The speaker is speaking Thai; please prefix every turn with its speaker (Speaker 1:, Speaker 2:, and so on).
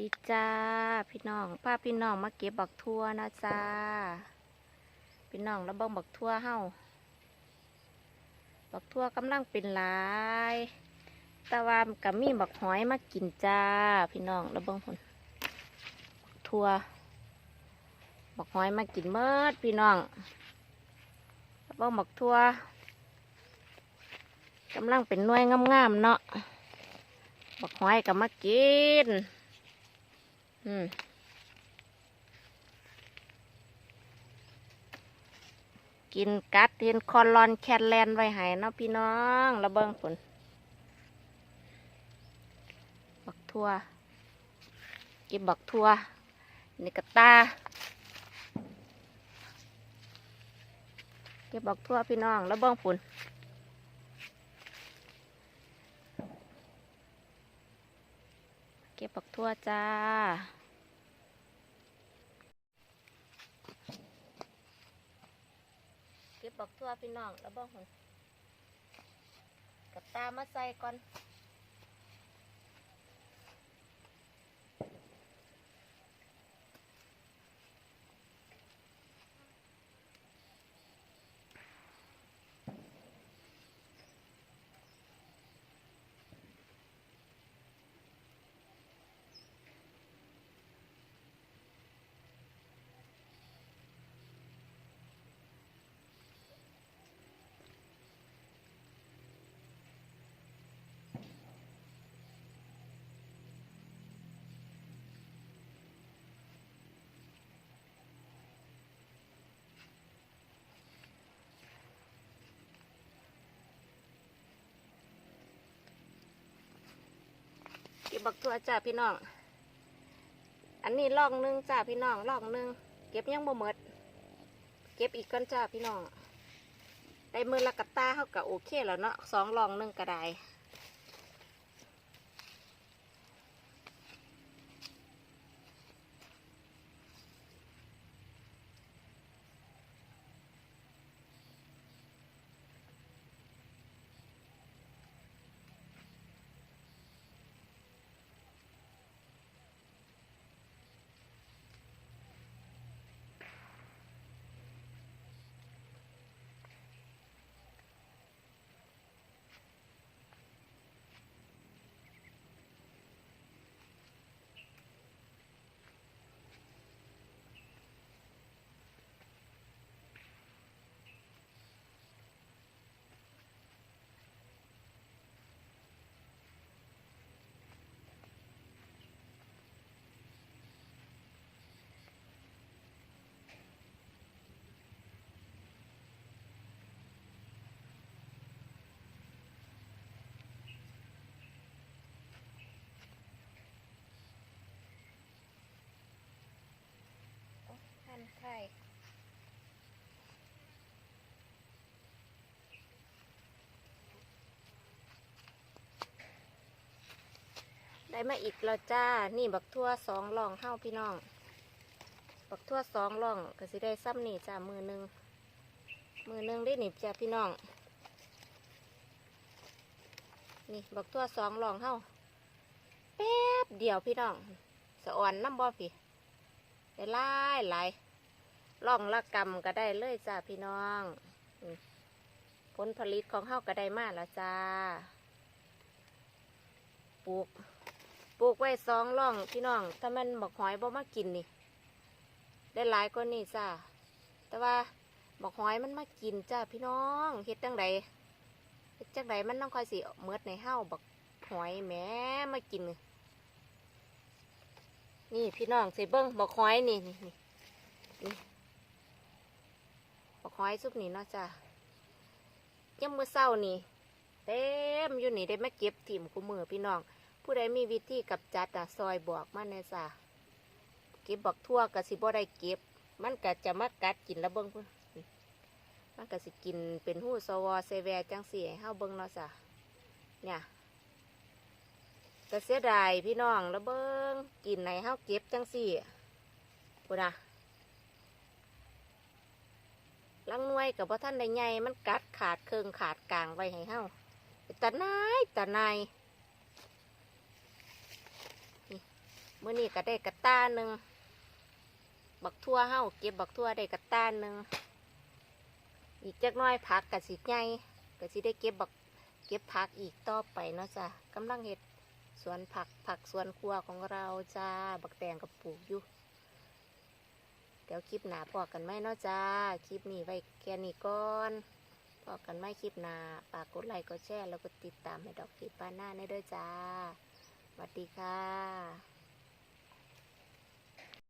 Speaker 1: ดีจ้าพี่น้องพาพี่น้องมาเก็บบักทั่วนะจ้า พี่น้องแล้วเบิ่งบักทั่วเฮาบักทั่วกำลังเป็นลายต่ว่ากับมีบักหอยมากินจ้า พี่น้องแล้วเบิ่งผลบักทั่วบักหอยมากินเมิดพี่น้องแล้วเบิ่งบักทั่วกำลังเป็นน่วยงามๆเนาะบักหอยกับมากิน อืมกินกัดเห็นคอนลอนแคทแลนไว้ให้เนาะพี่น้องระเบิงผลบักทั่วกินบักทั่วนี่กระตาเก็บบักทั่วพี่น้องระเบิงผลเก็บบัก ทั่วจ้า เก็บบอกทั่วพี่น้องแล้วบ้องคนกับตามาใส่ก่อน บักทั่วจ้าพี่น้อง อันนี้ลองหนึงจ้าพี่น้องลองหนึงเก็บยังบ่หมด เก็บอีกก่อนจ้าพี่น้อง ได้มือละกะตาเขากับโอเคแล้วเนาะสองลองหนึงก็ได้ ท่านไข่ได้มาอีกแล้วจ้า นี่บักทั่วสองล่องเฮ้าพี่น้อง บักทั่วสองล่องก็สิได้ซ้ำนี่จ้ามือหนึ่งมือหนึ่งได้หนิบจ้าพี่น้อง นี่บักทั่วสองล่องเฮ้าแป๊บเดียวพี่น้อง สะอ่อนน้ำบ่พี่ ได้หลายหลายล่องละกำก็ได้เลยจ้าพี่น้อง ผลผลิตของเฮาก็ได้มาแล้วจ้า ปลูก ปลูกไว้สองล่องพี่น้อง ถ้ามันบอกหอยบ่มากินนี่ ได้หลายกว่านี่จ้า แต่ว่าบอกหอยมันมากินจ้าพี่น้องเฮ็ดจังใดเฮ็ดจังใดมันต้องคอยสิเมิดในเฮาบักหอยแม้มากิน นี่พี่น้องส่เบิ้งบอกหอยนี่นี่นี่บอกหอยซุปนี่เนาะจ้ะยังมือเศร้านี่เต็มอยู่นี่ได้มาเก็บถิ่มกูมือพี่น้อง ผู้ใดมีวิธีกับจัดอะซอยบอกมาแน่จ้ะเก็บบักทั่วกับสิบ่ได้เก็บ มันก็จะมากัดกินแล้วเบิ้งพุ่นมันก็สิกินเป็นหู้สวอเซแวจังสี่ให้เฮาเบิ้งเนาะจ้ะเนี่ย ก็เสียดายพี่น้องแล้วเบิ้งกินไหนเฮาเก็บจังสี่ปุนะลังนวยกับพ่ท่านใหญ่มันกัดขาดเครื่องขาดกลางไว้ให้เฮาแตานายแตานายนี่มื้อนี้ก็ได้กระตาหนึ่งบักทั่วเฮาเก็บบักทั่วได้กระตาหนึ่งอีกจักน้อยผักกะสิใหญ่กะสิได้เก็บบักเก็บผักอีกต่อไปเนาะจ้ะกำลังเฮ็ด สวนผักผักสวนครัวของเราจ้า บักแตงกับปลูกอยู่เดี๋ยวคลิปหนาพอกันไหมเนาะจ้า คลิปนี้ไว้แค่นี้ก่อนพอกันไหมคลิปหนาฝากกดไลค์กดแชร์แล้วก็ติดตามให้ดอกกีบปาหน้าในเด้อจ้าสวัสดีค่ะ